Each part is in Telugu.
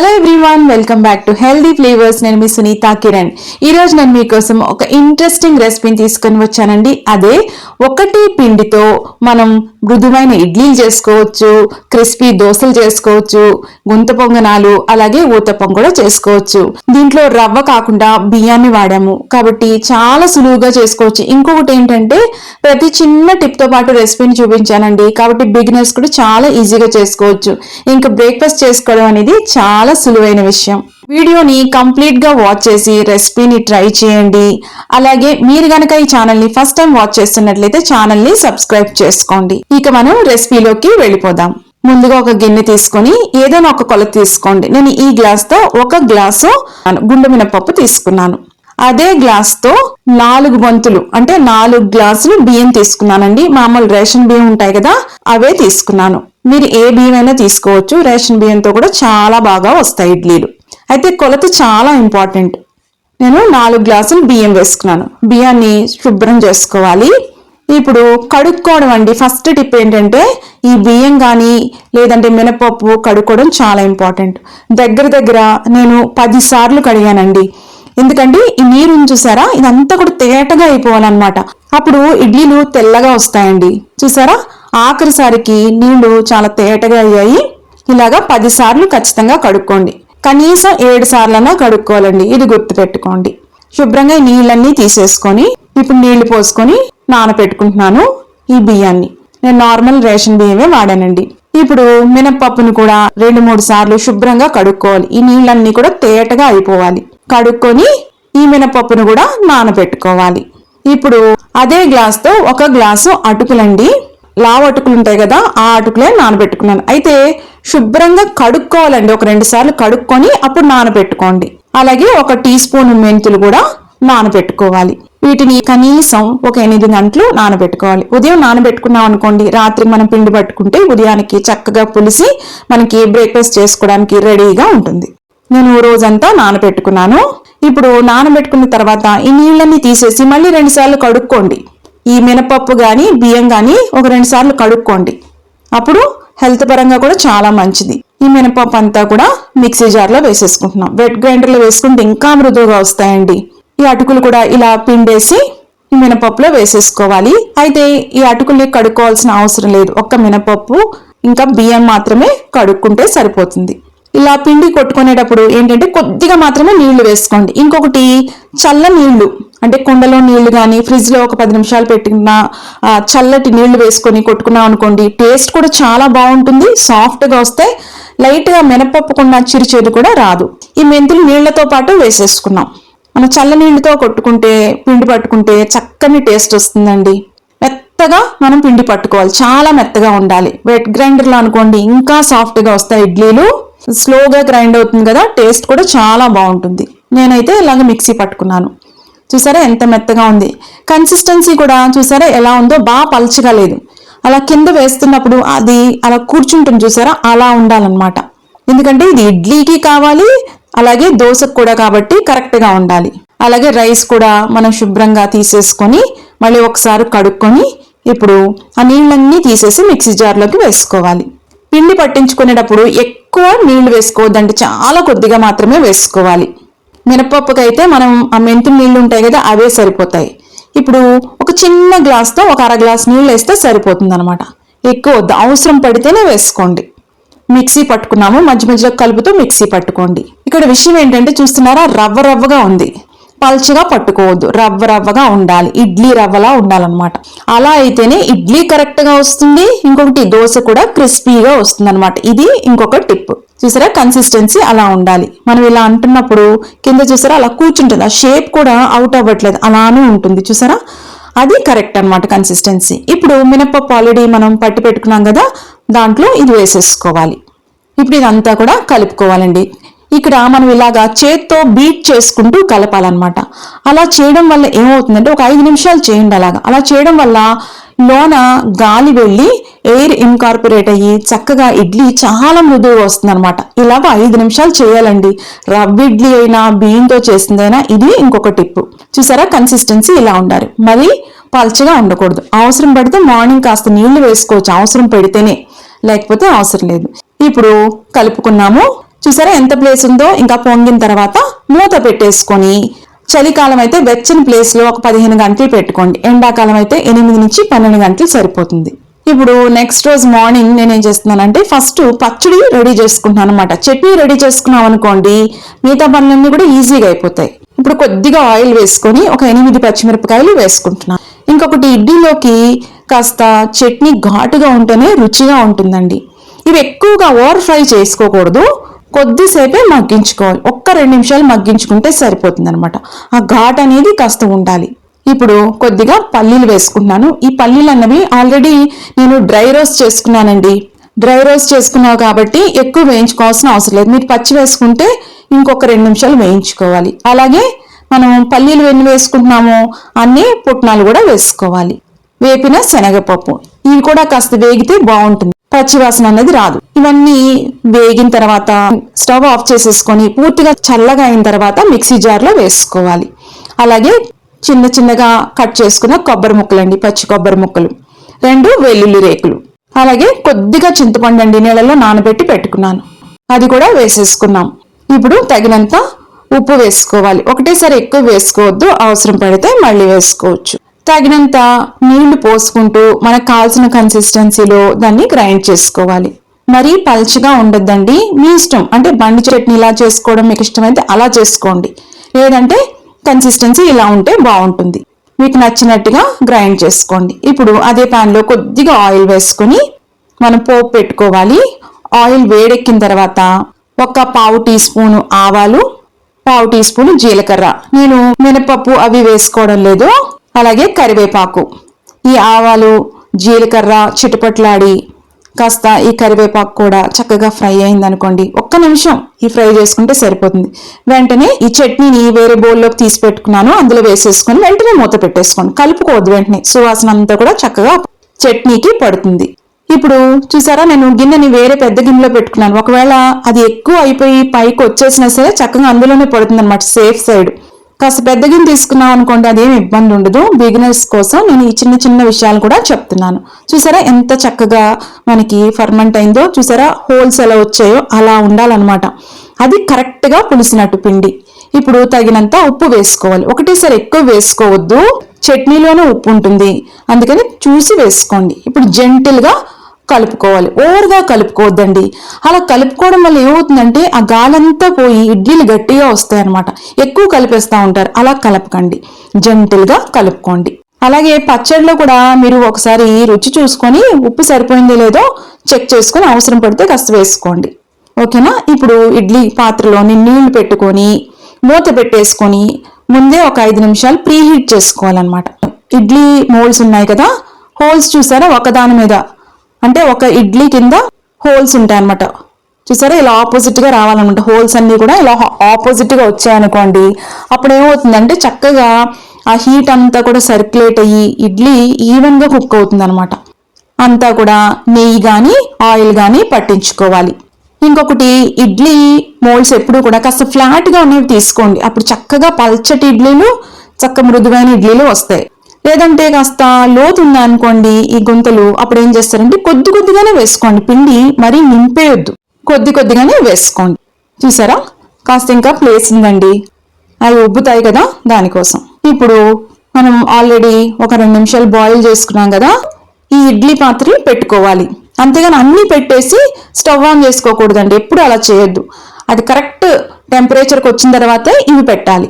Hello everyone welcome back to healthy flavours నేను మీ సునీత కిరణ్. ఈ రోజు నేను మీకోసం ఒక ఇంట్రెస్టింగ్ రెసిపీని తీసుకొని వచ్చానండి. అదే ఒకటి పిండితో మనం మృదువైన ఇడ్లీలు చేసుకోవచ్చు క్రిస్పీ దోశలు చేసుకోవచ్చు గుంత పొంగనాలు అలాగే ఊతపం కూడా చేసుకోవచ్చు. దీంట్లో రవ్వ కాకుండా బియ్యాన్ని వాడాము. కాబట్టి చాలా సులువుగా చేసుకోవచ్చు. ఇంకొకటి ఏంటంటే ప్రతి చిన్న టిప్తో పాటు రెసిపీని చూపించానండి. కాబట్టి బిగినర్స్ కూడా చాలా ఈజీగా చేసుకోవచ్చు. ఇంకా బ్రేక్ఫాస్ట్ చేసుకోవడం అనేది చాలా సులువైన విషయం. వీడియోని కంప్లీట్గా వాచ్ చేసి రెసిపీని ట్రై చేయండి. అలాగే మీరు గనక ఈ ఛానల్ని ఫస్ట్ టైం వాచ్ చేస్తున్నట్లయితే ఛానల్ని సబ్స్క్రైబ్ చేసుకోండి. ఇక మనం రెసిపీలోకి వెళ్ళిపోదాం. ముందుగా ఒక గిన్నె తీసుకొని ఏదైనా ఒక కొలత తీసుకోండి. నేను ఈ గ్లాస్తో ఒక గ్లాసు గుండు మినపప్పు తీసుకున్నాను. అదే గ్లాస్తో నాలుగు బంతులు అంటే నాలుగు గ్లాసులు బియ్యం తీసుకున్నానండి. మామూలు రేషన్ బియ్యం ఉంటాయి కదా అవే తీసుకున్నాను. మీరు ఏ బియ్యం అయినా తీసుకోవచ్చు. రేషన్ బియ్యంతో కూడా చాలా బాగా వస్తాయి ఇడ్లీలు. అయితే కొలత చాలా ఇంపార్టెంట్. నేను నాలుగు గ్లాసులు బియ్యం వేసుకున్నాను. బియ్యాన్ని శుభ్రం చేసుకోవాలి. ఇప్పుడు కడుక్కోవడం అండి. ఫస్ట్ టిప్ ఏంటంటే ఈ బియ్యం కానీ లేదంటే మినపప్పు కడుక్కోవడం చాలా ఇంపార్టెంట్. దగ్గర దగ్గర నేను పది సార్లు కడిగానండి. ఎందుకంటే ఈ నీరు చూసారా? ఇదంతా కూడా తేటగా అయిపోవాలన్నమాట. అప్పుడు ఇడ్లీలు తెల్లగా వస్తాయండి. చూసారా? ఆఖరిసారికి నీళ్ళు చాలా తేటగా అయ్యాయి. ఇలాగా పది సార్లు ఖచ్చితంగా కడుక్కోండి. కనీసం ఏడు సార్లన్నా కడుక్కోవాలండి. ఇది గుర్తుపెట్టుకోండి. శుభ్రంగా నీళ్ళన్నీ తీసేసుకొని ఇప్పుడు నీళ్ళు పోసుకొని నానపెట్టుకుంటున్నాను ఈ బియ్యాన్ని. నేను నార్మల్ రేషన్ బియ్యమే వాడానండి. ఇప్పుడు మినప్పప్పును కూడా రెండు మూడు సార్లు శుభ్రంగా కడుక్కోవాలి. ఈ నీళ్ళన్నీ కూడా తేటగా అయిపోవాలి. కడుక్కొని ఈ మినపప్పును కూడా నానబెట్టుకోవాలి ఇప్పుడు అదే గ్లాస్తో ఒక గ్లాసు అటుకులండి. లావు అటుకులు ఉంటాయి కదా ఆ అటుకులే నానబెట్టుకున్నాను. అయితే శుభ్రంగా కడుక్కోవాలండి. ఒక రెండు సార్లు కడుక్కొని అప్పుడు నానబెట్టుకోండి. అలాగే ఒక టీ స్పూన్ మెంతులు కూడా నానబెట్టుకోవాలి. వీటిని కనీసం ఒక ఎనిమిది గంటలు నానబెట్టుకోవాలి. ఉదయం నానబెట్టుకున్నాం అనుకోండి రాత్రి మనం పిండి పట్టుకుంటే ఉదయానికి చక్కగా పులిసి మనకి బ్రేక్ఫాస్ట్ చేసుకోవడానికి రెడీగా ఉంటుంది. నేను రోజంతా నానబెట్టుకున్నాను. ఇప్పుడు నానబెట్టుకున్న తర్వాత ఈ నీళ్ళన్నీ తీసేసి మళ్ళీ రెండు సార్లు కడుక్కోండి. ఈ మినపప్పు కానీ బియ్యం కానీ ఒక రెండు సార్లు కడుక్కోండి. అప్పుడు హెల్త్ పరంగా కూడా చాలా మంచిది. ఈ మినపప్పు అంతా కూడా మిక్సీ జార్లో వేసేసుకుంటున్నాం. వెట్ గ్రైండర్లో వేసుకుంటే ఇంకా మృదువుగా వస్తాయండి. ఈ అటుకులు కూడా ఇలా పిండేసి ఈ మినపప్పులో వేసేసుకోవాలి. అయితే ఈ అటుకుల్ని కడుక్కోవాల్సిన అవసరం లేదు. ఒక్క మినపప్పు ఇంకా బియ్యం మాత్రమే కడుక్కుంటే సరిపోతుంది. ఇలా పిండి కొట్టుకునేటప్పుడు ఏంటంటే కొద్దిగా మాత్రమే నీళ్ళు వేసుకోండి. ఇంకొకటి చల్ల నీళ్ళు అంటే కుండలో నీళ్ళు కానీ ఫ్రిడ్జ్లో ఒక పది నిమిషాలు పెట్టిన చల్లటి నీళ్ళు వేసుకొని కొట్టుకున్నాం అనుకోండి టేస్ట్ కూడా చాలా బాగుంటుంది సాఫ్ట్గా వస్తే లైట్గా గా మినపప్పుకున్న కూడా రాదు. ఈ మెంతులు నీళ్ళతో పాటు వేసేసుకున్నాం. మనం చల్ల నీళ్ళతో కొట్టుకుంటే పిండి పట్టుకుంటే చక్కని టేస్ట్ వస్తుందండి. మెత్తగా మనం పిండి పట్టుకోవాలి చాలా మెత్తగా ఉండాలి. వెట్ గ్రైండర్లో అనుకోండి ఇంకా సాఫ్ట్గా వస్తాయి ఇడ్లీలు. స్లోగా గ్రైండ్ అవుతుంది కదా టేస్ట్ కూడా చాలా బాగుంటుంది. నేనైతే ఇలాగ మిక్సీ పట్టుకున్నాను. చూసారా ఎంత మెత్తగా ఉంది. కన్సిస్టెన్సీ కూడా చూసారా ఎలా ఉందో బాగా పలచగా లేదు. అలా కింద వేస్తున్నప్పుడు అది అలా కూర్చుంటుంది చూసారా అలా ఉండాలన్నమాట. ఎందుకంటే ఇది ఇడ్లీకి కావాలి అలాగే దోశకు కూడా కాబట్టి కరెక్ట్గా ఉండాలి. అలాగే రైస్ కూడా మనం శుభ్రంగా తీసేసుకొని మళ్ళీ ఒకసారి కడుక్కొని ఇప్పుడు ఆ నీళ్ళన్నీ తీసేసి మిక్సీ జార్లోకి వేసుకోవాలి. పిండి పట్టించుకునేటప్పుడు ఎక్కువ నీళ్ళు వేసుకోవద్దండి. చాలా కొద్దిగా మాత్రమే వేసుకోవాలి. మినపప్పుకైతే మనం ఆ మెంతి నీళ్ళు ఉంటాయి కదా అవే సరిపోతాయి. ఇప్పుడు ఒక చిన్న గ్లాస్తో ఒక అర గ్లాస్ నీళ్ళు వేస్తే సరిపోతుంది అనమాట ఎక్కువ వద్దు అవసరం పడితేనే వేసుకోండి. మిక్సీ పట్టుకున్నాము మధ్య మధ్యలో కలుపుతూ మిక్సీ పట్టుకోండి. ఇక్కడ విషయం ఏంటంటే చూస్తున్నారా రవ్వ రవ్వగా ఉంది. పల్చగా పట్టుకోవద్దు. రవ్వ రవ్వగా ఉండాలి. ఇడ్లీ రవ్వలా ఉండాలన్నమాట. అలా అయితేనే ఇడ్లీ కరెక్ట్గా వస్తుంది. ఇంకొకటి దోశ కూడా క్రిస్పీగా వస్తుంది అనమాట ఇది ఇంకొక టిప్. చూసారా? కన్సిస్టెన్సీ అలా ఉండాలి. మనం ఇలా అంటున్నప్పుడు కింద చూసారా? అలా కూర్చుంటుంది. ఆ షేప్ కూడా అవుట్ అవ్వట్లేదు. అలానే ఉంటుంది. చూసారా? అది కరెక్ట్ అన్నమాట కన్సిస్టెన్సీ. ఇప్పుడు మినప్పప్పు ఆల్రెడీ మనం పట్టి పెట్టుకున్నాం కదా దాంట్లో ఇది వేసేసుకోవాలి. ఇప్పుడు ఇదంతా కూడా కలుపుకోవాలండి. ఇక్కడ మనం ఇలాగా చేత్తో బీట్ చేసుకుంటూ కలపాలన్నమాట. అలా చేయడం వల్ల ఏమవుతుందంటే ఒక ఐదు నిమిషాలు చేయండి అలాగా. అలా చేయడం వల్ల లోన గాలి వెళ్ళి ఎయిర్ ఇన్కార్పొరేట్ అయ్యి చక్కగా ఇడ్లీ చాలా మృదువుగా వస్తుంది అనమాట ఇలాగ ఐదు నిమిషాలు చేయాలండి. రవ్వ ఇడ్లీ అయినా బియ్యంతో చేసిందైనా ఇది ఇంకొక టిప్. చూసారా? కన్సిస్టెన్సీ ఇలా ఉండాలి. మరి పల్చగా ఉండకూడదు. అవసరం పడితే మార్నింగ్ కాస్త నీళ్ళు వేసుకోవచ్చు. అవసరం పెడితేనే. లేకపోతే అవసరం లేదు. ఇప్పుడు కలుపుకున్నాము. చూసారా ఎంత ప్లేస్ ఉందో? ఇంకా పొంగిన తర్వాత మూత పెట్టేసుకొని చలికాలం అయితే వెచ్చని ప్లేస్లో ఒక పదిహేను గంటలు పెట్టుకోండి. ఎండాకాలం అయితే ఎనిమిది నుంచి పన్నెండు గంటలు సరిపోతుంది. ఇప్పుడు నెక్స్ట్ రోజు మార్నింగ్ నేను ఏం చేస్తున్నానంటే ఫస్ట్ పచ్చడి రెడీ చేసుకుంటున్నాను అనమాట చట్నీ రెడీ చేసుకున్నాం అనుకోండి మిగతా పనులన్నీ కూడా ఈజీగా అయిపోతాయి. ఇప్పుడు కొద్దిగా ఆయిల్ వేసుకొని ఒక ఎనిమిది పచ్చిమిరపకాయలు వేసుకుంటున్నాను ఇంకొకటి ఇడ్లీలోకి కాస్త చట్నీ ఘాటుగా ఉంటేనే రుచిగా ఉంటుందండి. ఇవి ఎక్కువగా ఓవర్ ఫ్రై చేసుకోకూడదు. కొద్దిసేపే మగ్గించుకోవాలి. ఒక్క రెండు నిమిషాలు మగ్గించుకుంటే సరిపోతుంది అనమాట ఆ ఘాట్ అనేది కాస్త ఉండాలి. ఇప్పుడు కొద్దిగా పల్లీలు వేసుకుంటున్నాను. ఈ పల్లీలు అన్నవి ఆల్రెడీ నేను డ్రై రోస్ట్ చేసుకున్నానండి. డ్రై రోస్ట్ చేసుకున్నావు కాబట్టి ఎక్కువ వేయించుకోవాల్సిన అవసరం లేదు. మీరు పచ్చి వేసుకుంటే ఇంకొక రెండు నిమిషాలు వేయించుకోవాలి. అలాగే మనం పల్లీలు ఎన్ని వేసుకుంటున్నామో అన్ని పుట్నాలు కూడా వేసుకోవాలి. వేపిన శనగపప్పు. ఇవి కూడా కాస్త వేగితే బాగుంటుంది. పచ్చివాసన అనేది రాదు. ఇవన్నీ వేగిన తర్వాత స్టవ్ ఆఫ్ చేసేసుకొని పూర్తిగా చల్లగా అయిన తర్వాత మిక్సీ జార్లో వేసుకోవాలి. అలాగే చిన్న చిన్నగా కట్ చేసుకున్న కొబ్బరి ముక్కలండి పచ్చి కొబ్బరి ముక్కలు. రెండు వెల్లుల్లి రేకులు. అలాగే కొద్దిగా చింతపండు అండి నీళ్ళలో నానబెట్టి పెట్టుకున్నాను. అది కూడా వేసేసుకున్నాం. ఇప్పుడు తగినంత ఉప్పు వేసుకోవాలి. ఒకటేసారి ఎక్కువ వేసుకోవద్దు అవసరం పడితే మళ్ళీ వేసుకోవచ్చు. తగినంత నీళ్ళు పోసుకుంటూ మనకు కావాల్సిన కన్సిస్టెన్సీలో దాన్ని గ్రైండ్ చేసుకోవాలి. మరీ పల్చగా ఉండొద్దండి. మీ ఇష్టం. అంటే బండి చట్నీ ఇలా చేసుకోవడం మీకు ఇష్టమైతే అలా చేసుకోండి. లేదంటే కన్సిస్టెన్సీ ఇలా ఉంటే బాగుంటుంది. మీకు నచ్చినట్టుగా గ్రైండ్ చేసుకోండి. ఇప్పుడు అదే ప్యాన్లో కొద్దిగా ఆయిల్ వేసుకొని మనం పోపు పెట్టుకోవాలి. ఆయిల్ వేడెక్కిన తర్వాత ఒక పావు టీ స్పూను ఆవాలు పావు టీ స్పూన్ జీలకర్ర. నేను మినపప్పు అవి వేసుకోవడం లేదు. అలాగే కరివేపాకు. ఈ ఆవాలు జీలకర్ర చిటపట్లాడి కాస్త ఈ కరివేపాకు కూడా చక్కగా ఫ్రై అయింది అనుకోండి ఒక్క నిమిషం ఈ ఫ్రై చేసుకుంటే సరిపోతుంది. వెంటనే ఈ చట్నీని వేరే బౌల్లోకి తీసి పెట్టుకున్నాను అందులో వేసేసుకొని వెంటనే మూత పెట్టేసుకోండి. కలుపుకోవద్దు వెంటనే సువాసన అంతా కూడా చక్కగా చట్నీకి పడుతుంది. ఇప్పుడు చూసారా నేను గిన్నెని వేరే పెద్ద గిన్నెలో పెట్టుకున్నాను. ఒకవేళ అది ఎక్కువ అయిపోయి పైకి వచ్చేసినా సరే చక్కగా అందులోనే పడుతుంది అనమాట సేఫ్ సైడ్. కాస్త పెద్ద గిన్నె తీసుకున్నాం అనుకోండి అదేమి ఇబ్బంది ఉండదు. బిగినర్స్ కోసం నేను ఈ చిన్న చిన్న విషయాలు కూడా చెప్తున్నాను. చూసారా ఎంత చక్కగా మనకి ఫర్మెంట్ అయిందో? చూసారా? హోల్స్ ఎలా వచ్చాయో? అలా ఉండాలన్నమాట. అది కరెక్ట్గా పులిసినట్టు పిండి. ఇప్పుడు తగినంత ఉప్పు వేసుకోవాలి. ఒకటేసారి ఎక్కువ వేసుకోవద్దు. చట్నీలోనే ఉప్పు ఉంటుంది. అందుకని చూసి వేసుకోండి. ఇప్పుడు జెంటిల్గా కలుపుకోవాలి. ఓవర్గా కలుపుకోవద్దండి. అలా కలుపుకోవడం వల్ల ఏమవుతుందంటే ఆ గాలంతా పోయి ఇడ్లీలు గట్టిగా వస్తాయి అనమాట ఎక్కువ కలిపేస్తూ ఉంటారు. అలా కలపకండి. జెంటిల్గా కలుపుకోండి. అలాగే పచ్చడిలో కూడా మీరు ఒకసారి రుచి చూసుకొని ఉప్పు సరిపోయిందో లేదో చెక్ చేసుకొని అవసరం పడితే కాస్త వేసుకోండి. ఓకేనా? ఇప్పుడు ఇడ్లీ పాత్రలోని నీళ్ళు పెట్టుకొని మూత పెట్టేసుకొని ముందే ఒక ఐదు నిమిషాలు ప్రీహీట్ చేసుకోవాలన్నమాట. ఇడ్లీ మోల్స్ ఉన్నాయి కదా? హోల్స్ చూసారా? ఒకదాని మీద అంటే ఒక ఇడ్లీ కింద హోల్స్ ఉంటాయి అనమాట చూసారా? ఇలా ఆపోజిట్గా రావాలన్నమాట. హోల్స్ అన్నీ కూడా ఇలా ఆపోజిట్గా వచ్చాయనుకోండి. అప్పుడు ఏమవుతుందంటే చక్కగా ఆ హీట్ అంతా కూడా సర్క్యులేట్ అయ్యి ఇడ్లీ ఈవెన్గా కుక్ అవుతుంది అనమాట అంతా కూడా నెయ్యి కానీ ఆయిల్ కానీ పట్టించుకోవాలి. ఇంకొకటి ఇడ్లీ మోల్డ్స్ ఎప్పుడు కూడా కాస్త ఫ్లాట్గా ఉన్నవి తీసుకోండి. అప్పుడు చక్కగా పల్చటి ఇడ్లీలు చక్క మృదువైన ఇడ్లీలు వస్తాయి. లేదంటే కాస్త లోతు ఉందనుకోండి ఈ గుంతలు అప్పుడు ఏం చేస్తారంటే కొద్ది కొద్దిగానే వేసుకోండి. పిండి మరీ నింపేయొద్దు. కొద్ది కొద్దిగానే వేసుకోండి. చూసారా? కాస్త ఇంకా ప్లేస్ ఉందండి అవి ఉబ్బుతాయి కదా దానికోసం. ఇప్పుడు మనం ఆల్రెడీ ఒక రెండు నిమిషాలు బాయిల్ చేసుకున్నాం కదా ఈ ఇడ్లీ పాత్రని పెట్టుకోవాలి. అంతేగాని అన్నీ పెట్టేసి స్టవ్ ఆన్ చేసుకోకూడదండి. ఎప్పుడు అలా చేయొద్దు. అది కరెక్ట్ టెంపరేచర్కి వచ్చిన తర్వాతే ఇవి పెట్టాలి.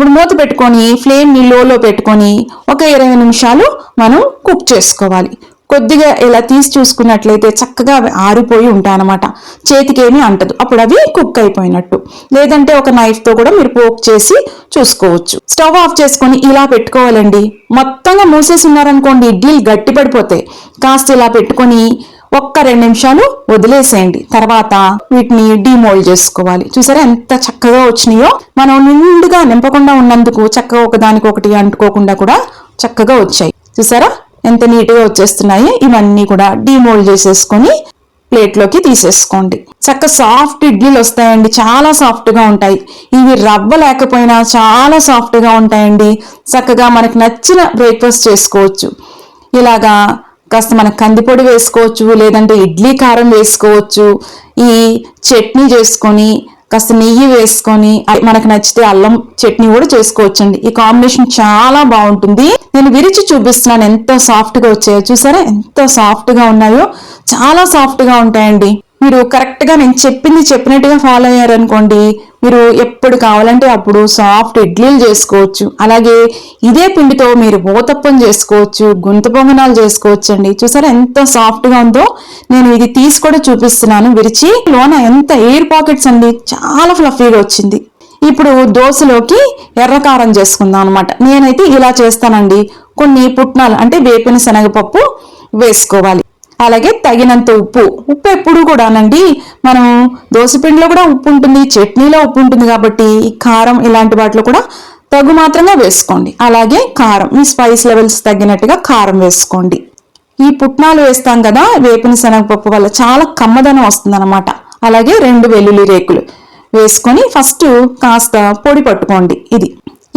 ఇప్పుడు మూత పెట్టుకొని ఫ్లేమ్ని లోలో పెట్టుకొని ఒక ఇరవై నిమిషాలు మనం కుక్ చేసుకోవాలి. కొద్దిగా ఇలా తీసి చూసుకున్నట్లయితే చక్కగా అవి ఆరిపోయి ఉంటాయన్నమాట. చేతికి అంటదు. అప్పుడు అవి కుక్ అయిపోయినట్టు. లేదంటే ఒక నైఫ్తో కూడా మీరు పోక్ చేసి చూసుకోవచ్చు. స్టవ్ ఆఫ్ చేసుకొని ఇలా పెట్టుకోవాలండి. మొత్తంగా మూసేసి ఉన్నారనుకోండి ఇడ్లీలు గట్టి పడిపోతాయి కాస్త ఇలా పెట్టుకొని ఒక్క రెండు నిమిషాలు వదిలేసేయండి. తర్వాత వీటిని డిమోల్డ్ చేసుకోవాలి. చూసారా ఎంత చక్కగా వచ్చినాయో? మనం నిండుగా నింపకుండా ఉన్నందుకు చక్కగా ఒకదానికి ఒకటి అంటుకోకుండా కూడా చక్కగా వచ్చాయి. చూసారా? ఎంత నీట్గా వచ్చేస్తున్నాయి. ఇవన్నీ కూడా డిమోల్డ్ చేసేసుకొని ప్లేట్లోకి తీసేసుకోండి. చక్క సాఫ్ట్ ఇడ్లీలు వస్తాయండి. చాలా సాఫ్ట్గా ఉంటాయి. ఇవి రవ్వ లేకపోయినా చాలా సాఫ్ట్గా ఉంటాయండి. చక్కగా మనకు నచ్చిన బ్రేక్ఫాస్ట్ చేసుకోవచ్చు. ఇలాగా కాస్త మన కందిపొడి వేసుకోవచ్చు లేదంటే ఇడ్లీ కారం వేసుకోవచ్చు ఈ చట్నీ చేసుకొని కాస్త నెయ్యి వేసుకొని మనకు నచ్చితే అల్లం చట్నీ కూడా చేసుకోవచ్చండి. ఈ కాంబినేషన్ చాలా బాగుంటుంది. నేను విరిచి చూపిస్తున్నాను ఎంత సాఫ్ట్గా వచ్చాయో. చూసారా? ఎంత సాఫ్ట్గా ఉన్నాయో. చాలా సాఫ్ట్గా ఉంటాయండి. మీరు కరెక్ట్గా నేను చెప్పింది చెప్పినట్టుగా ఫాలో అయ్యారనుకోండి మీరు ఎప్పుడు కావాలంటే అప్పుడు సాఫ్ట్ ఇడ్లీలు చేసుకోవచ్చు. అలాగే ఇదే పిండితో మీరు ఊతప్పం చేసుకోవచ్చు గుంత పొంగనాలు చేసుకోవచ్చు అండి చూసారా ఎంత సాఫ్ట్గా ఉందో? నేను ఇది తీసి కూడా చూపిస్తున్నాను. విరిచి లోన ఎంత ఎయిర్ పాకెట్స్ అండి? చాలా ఫ్లఫీగా వచ్చింది. ఇప్పుడు దోశలోకి ఎర్రకారం చేసుకుందాం అనమాట నేనైతే ఇలా చేస్తానండి. కొన్ని పుట్నాలు అంటే వేపిన శనగపప్పు వేసుకోవాలి. అలాగే తగినంత ఉప్పు. ఉప్పు ఎప్పుడు కూడానండి మనం దోశపిండిలో కూడా ఉప్పు ఉంటుంది చట్నీలో ఉప్పు ఉంటుంది కాబట్టి కారం ఇలాంటి వాటిలో కూడా తగు మాత్రంగా వేసుకోండి. అలాగే కారం మీ స్పైస్ లెవెల్స్ తగ్గినట్టుగా కారం వేసుకోండి. ఈ పుట్నాలు వేస్తాం కదా వేపిన శనగపప్పు వల్ల చాలా కమ్మదనం వస్తుందన్నమాట. అలాగే రెండు వెల్లుల్లి రేకులు వేసుకొని ఫస్ట్ కాస్త పొడి పట్టుకోండి ఇది.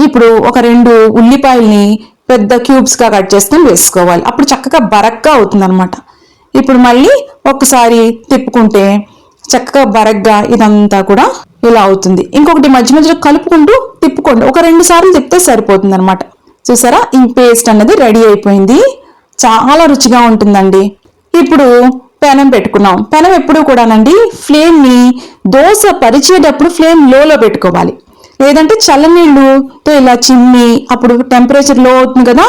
ఇప్పుడు ఒక రెండు ఉల్లిపాయల్ని పెద్ద క్యూబ్స్గా కట్ చేసుకొని వేసుకోవాలి. అప్పుడు చక్కగా బరక్గా అవుతుంది ఇప్పుడు మళ్ళీ ఒకసారి తిప్పుకుంటే చక్కగా బరగ్గా ఇదంతా కూడా ఇలా అవుతుంది. ఇంకొకటి మధ్య మధ్యలో కలుపుకుంటూ తిప్పుకోండి. ఒక రెండు సార్లు తిప్పితే సరిపోతుంది అనమాట చూసారా? ఈ పేస్ట్ అన్నది రెడీ అయిపోయింది. చాలా రుచిగా ఉంటుందండి. ఇప్పుడు పెనం పెట్టుకున్నాం. పెనం ఎప్పుడు కూడానండి ఫ్లేమ్ని దోశ పరిచేటప్పుడు ఫ్లేమ్ లోలో పెట్టుకోవాలి. లేదంటే చల్లనీళ్ళుతో ఇలా చిమ్మి అప్పుడు టెంపరేచర్లో అవుతుంది కదా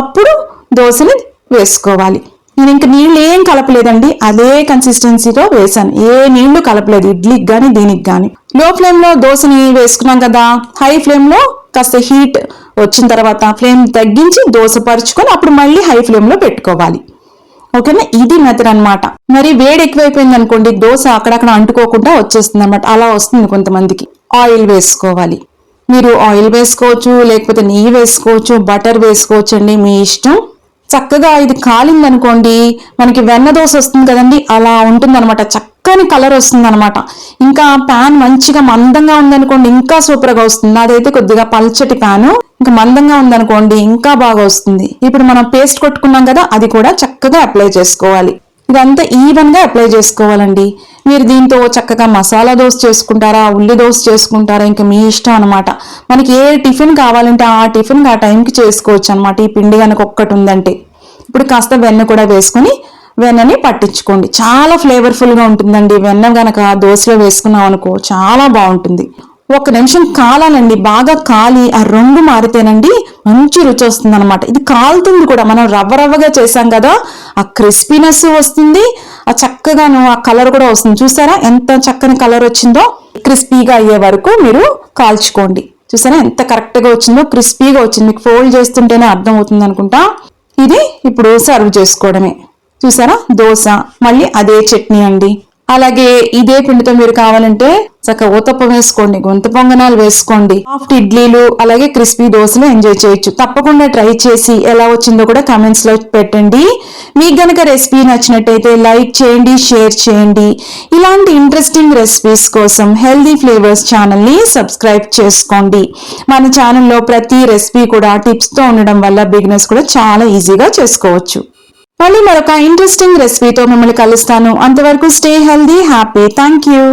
అప్పుడు దోశని వేసుకోవాలి. నేను ఇంక నీళ్ళు ఏం కలపలేదండి. అదే కన్సిస్టెన్సీతో వేసాను ఏ నీళ్ళు కలపలేదు. ఇడ్లీకి కానీ దీనికి కానీ లో ఫ్లేమ్లో దోశని వేసుకున్నాం కదా. హై ఫ్లేమ్లో కాస్త హీట్ వచ్చిన తర్వాత ఫ్లేమ్ తగ్గించి దోశ పరుచుకొని అప్పుడు మళ్ళీ హై ఫ్లేమ్లో పెట్టుకోవాలి. ఓకేనా? ఇది మెథడ్ అన్నమాట. మరి వేడి ఎక్కువైపోయింది అనుకోండి దోశ అక్కడక్కడ అంటుకోకుండా వచ్చేస్తుంది అనమాట అలా వస్తుంది కొంతమందికి. ఆయిల్ వేసుకోవాలి. మీరు ఆయిల్ వేసుకోవచ్చు లేకపోతే నెయ్యి వేసుకోవచ్చు బటర్ వేసుకోవచ్చు అండి మీ ఇష్టం. చక్కగా ఇది కాలింది అనుకోండి మనకి వెన్న దోశ వస్తుంది కదండి అలా ఉంటుంది అనమాట చక్కని కలర్ వస్తుంది అనమాట ఇంకా ప్యాన్ మంచిగా మందంగా ఉందనుకోండి ఇంకా సూపర్గా వస్తుంది. అదైతే కొద్దిగా పల్చటి ప్యాను ఇంకా మందంగా ఉందనుకోండి ఇంకా బాగా వస్తుంది. ఇప్పుడు మనం పేస్ట్ కొట్టుకున్నాం కదా అది కూడా చక్కగా అప్లై చేసుకోవాలి. ఇదంతా ఈవెన్గా అప్లై చేసుకోవాలండి. మీరు దీంతో చక్కగా మసాలా దోశ చేసుకుంటారా ఉల్లి దోశ చేసుకుంటారా ఇంకా మీ ఇష్టం అనమాట మనకి ఏ టిఫిన్ కావాలంటే ఆ టిఫిన్ ఆ టైంకి చేసుకోవచ్చు అనమాట ఈ పిండి కనుక ఒక్కటి ఉందంటే. ఇప్పుడు కాస్త వెన్న కూడా వేసుకొని వెన్నని పట్టించుకోండి. చాలా ఫ్లేవర్ఫుల్గా ఉంటుందండి. వెన్న గనక దోశలో వేసుకున్నాం అనుకో చాలా బాగుంటుంది. ఒక నిమిషం కాలాలండి. బాగా కాలి ఆ రంగు మారితేనండి మంచి రుచి వస్తుంది అనమాట ఇది కాలుతుంది కూడా మనం రవ్వ రవ్వగా చేసాం కదా ఆ క్రిస్పీనెస్ వస్తుంది ఆ చక్కగాను ఆ కలర్ కూడా వస్తుంది. చూసారా ఎంత చక్కని కలర్ వచ్చిందో? క్రిస్పీగా అయ్యే వరకు మీరు కాల్చుకోండి. చూసారా ఎంత కరెక్ట్గా వచ్చిందో క్రిస్పీగా వచ్చింది. మీకు ఫోల్డ్ చేస్తుంటేనే అర్థం అవుతుంది అనుకుంటా. ఇది ఇప్పుడు సర్వ్ చేసుకోవడమే. చూసారా? దోశ మళ్ళీ అదే చట్నీ అండి. అలాగే ఇదే పిండితో మీరు కావాలంటే చక్క ఊతప్ప వేసుకోండి గొంత పొంగనాలు వేసుకోండి సాఫ్ట్ ఇడ్లీలు అలాగే క్రిస్పీ దోశలు ఎంజాయ్ చేయొచ్చు. తప్పకుండా ట్రై చేసి ఎలా వచ్చిందో కూడా కమెంట్స్లో పెట్టండి. మీకు గనక రెసిపీ నచ్చినట్టయితే లైక్ చేయండి షేర్ చేయండి. ఇలాంటి ఇంట్రెస్టింగ్ రెసిపీస్ కోసం హెల్దీ ఫ్లేవర్స్ ఛానల్ని సబ్స్క్రైబ్ చేసుకోండి. మన ఛానల్లో ప్రతి రెసిపీ కూడా టిప్స్తో ఉండడం వల్ల బిగినర్స్ కూడా చాలా ఈజీగా చేసుకోవచ్చు. మళ్ళీ మరొక ఇంట్రెస్టింగ్ రెసిపీతో మిమ్మల్ని కలుస్తాను. అంతవరకు stay healthy happy thank you